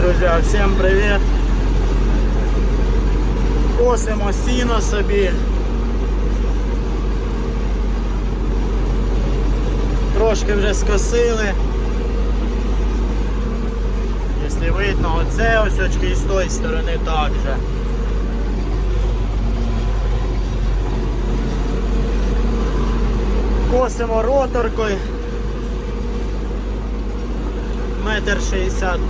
друзі, всім привіт! Косимо сіно собі. Трошки вже скосили. Якщо видно, оце ось очки і з тої сторони так же. Косимо роторкою. Метр шістдесят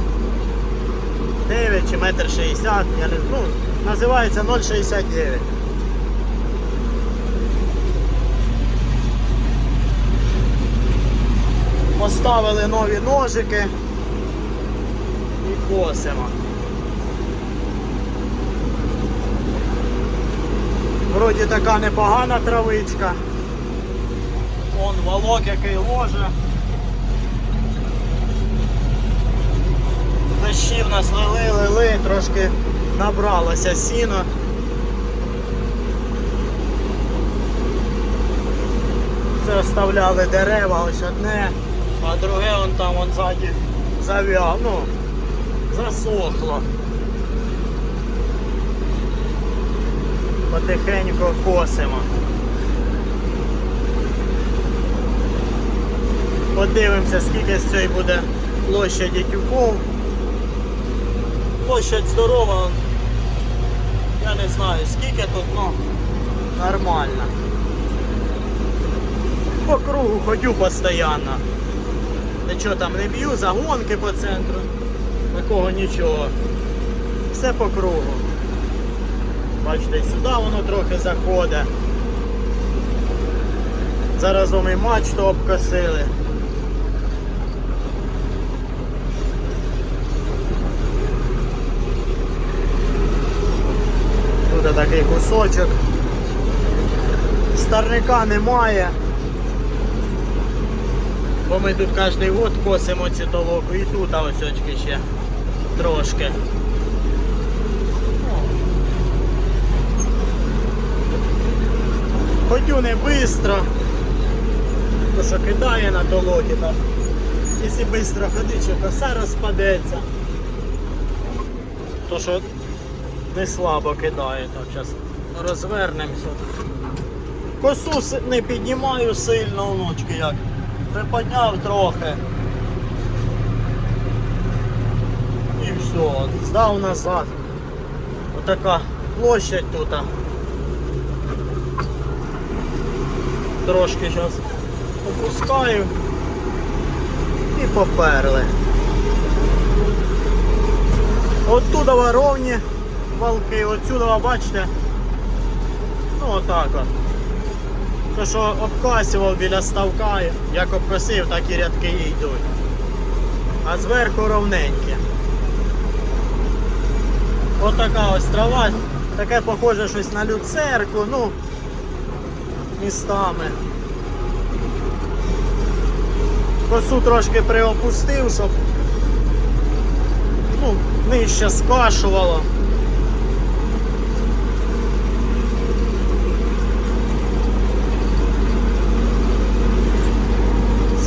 9 чи метр 60, я не ну, називається 0,69. Поставили нові ножики і косимо. Вроді така непогана травичка. Он волок який ложе. Дощів нас лили, лили, трошки набралося сіно. Це оставляли дерева, ось одне, а друге он там он ззаді зав'яв, ну, засохло. Потихеньку косимо. Подивимося, скільки з цієї буде площаді тюков. Площадь здорова. Я не знаю скільки тут, ну нормально. По кругу ходю постійно. Нічого там не б'ю, загонки по центру. Такого нічого. Все по кругу. Бачите, сюди воно трохи заходить. Заразом і мачту обкосили. Тут такий кусочок. Старника немає. Бо ми тут кожен год косимо цю толоку і тут а ось ще трошки. Ходю не швидко, то що кидає на толокі там. Якщо швидко ходити, що коса розпадеться. То що не слабо кидає, так зараз розвернемося. Косу не піднімаю сильно внучки як. Приподняв трохи. І все, здав назад. Отака площадь тут. Трошки зараз опускаю і поперли. Оттуда ровні валки, отсюда бачите. Ну отак от. То що обкасував біля ставка, як обкосив, так і рядки йдуть. А зверху ровненькі. Отака ось трава, таке похоже щось на люцерку, ну містами. Косу трошки приопустив, щоб ну, нижче скашувало.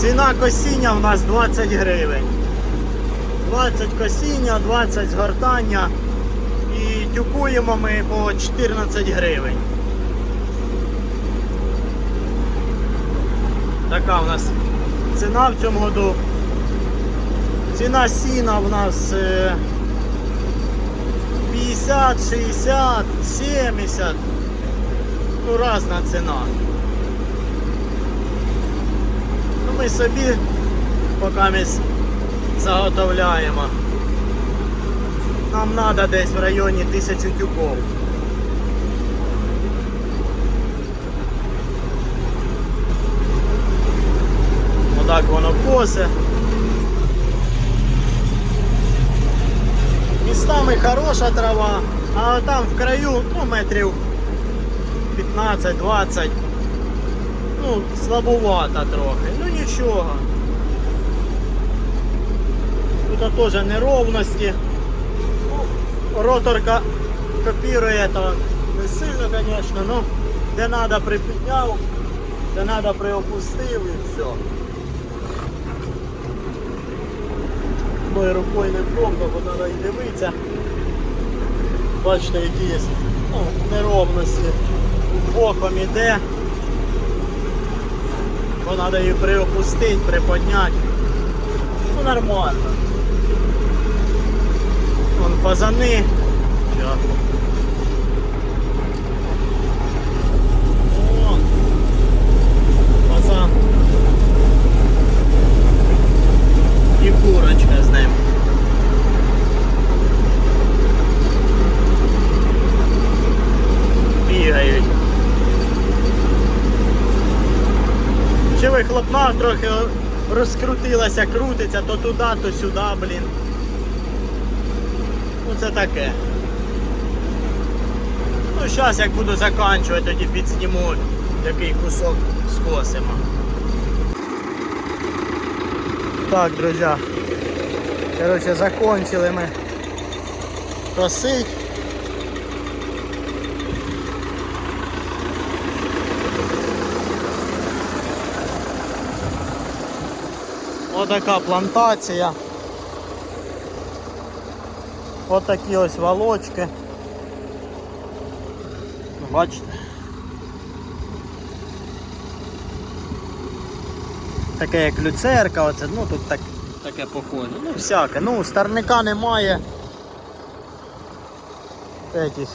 Ціна косіння в нас 20 гривень. 20 косіння, 20 згортання і тюкуємо ми по 14 гривень. Така в нас ціна в цьому году. Ціна сіна в нас е, 50, 60, 70. Ну, різна ціна. Ну, ми собі поки ми заготовляємо. Нам треба десь в районі тисячу тюков. Отак воно косе. Містами хороша трава, а там в краю ну, метрів 15-20. Ну, слабувата трохи. Ну нічого. Тут теж неровності. Роторка копірує то не сильно, звісно, ну де треба припідняв, де треба приопустив і все. одною рукою не пробка, бо треба і дивитися. Бачите, які є ну, неровності. Боком іде. Бо треба її приопустити, приподняти. Ну нормально. Вон фазани. Щас. Вон. Фазан. І курочка з ним. Бігають. Ще вихлопна трохи розкрутилася, крутиться то туди, то сюди, блін. Ну це таке. Ну зараз як буду заканчувати, тоді підсніму який кусок скосимо. Так, друзі. Короче, закончили ми косить. Отака плантація. Отакі ось волочки. Бачите? Таке як люцерка, оце, ну тут так, таке похоже. Ну всяке. Ну, старника немає. Этих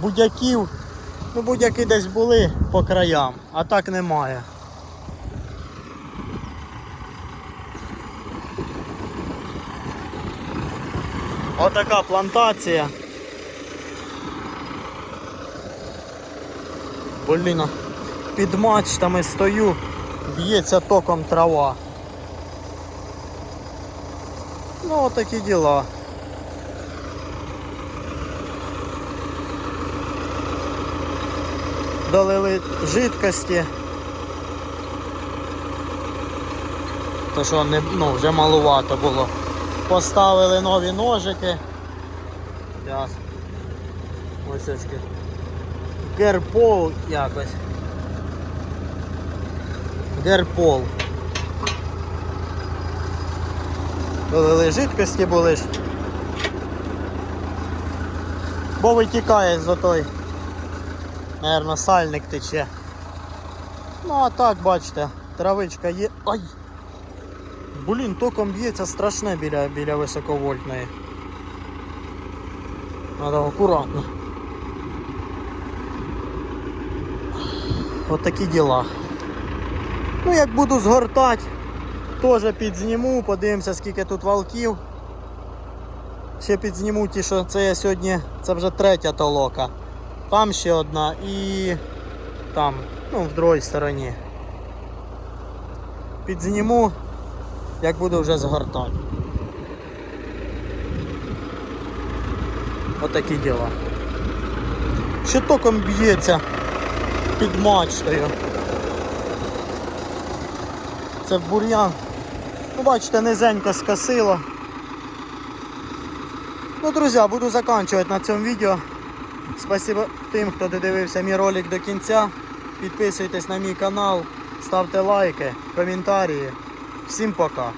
будяків. Ну будяки десь були по краям, а так немає. Отака плантація. Блін, під мачтами стою, б'ється током трава. Ну, отакі діла. Долили жидкості. То що не, ну, вже малувато було. Поставили нові ножики. Зараз. Ось очки. Герпол якось. Герпол. Долили жидкості були ж. Бо витікає з отой. Наверно, сальник тече. Ну а так, бачите, травичка є. Ай! Блін, током б'ється страшне біля, біля високовольтної. Надо акуратно. От такі діла. Ну, як буду згортати, теж підзніму, подивимося, скільки тут валків. Ще підзніму ті, що це я сьогодні, це вже третя толока. Там ще одна і там, ну, в другій стороні. Підзніму, як буду вже згортати. Отакі діла. Ще током б'ється під мачтою. Це бур'ян. Ну, бачите, низенько скосило. Ну, друзі, буду закінчувати на цьому відео. Спасибо тим, хто додивився мій ролик до кінця. Підписуйтесь на мій канал, ставте лайки, коментарі. Всім пока.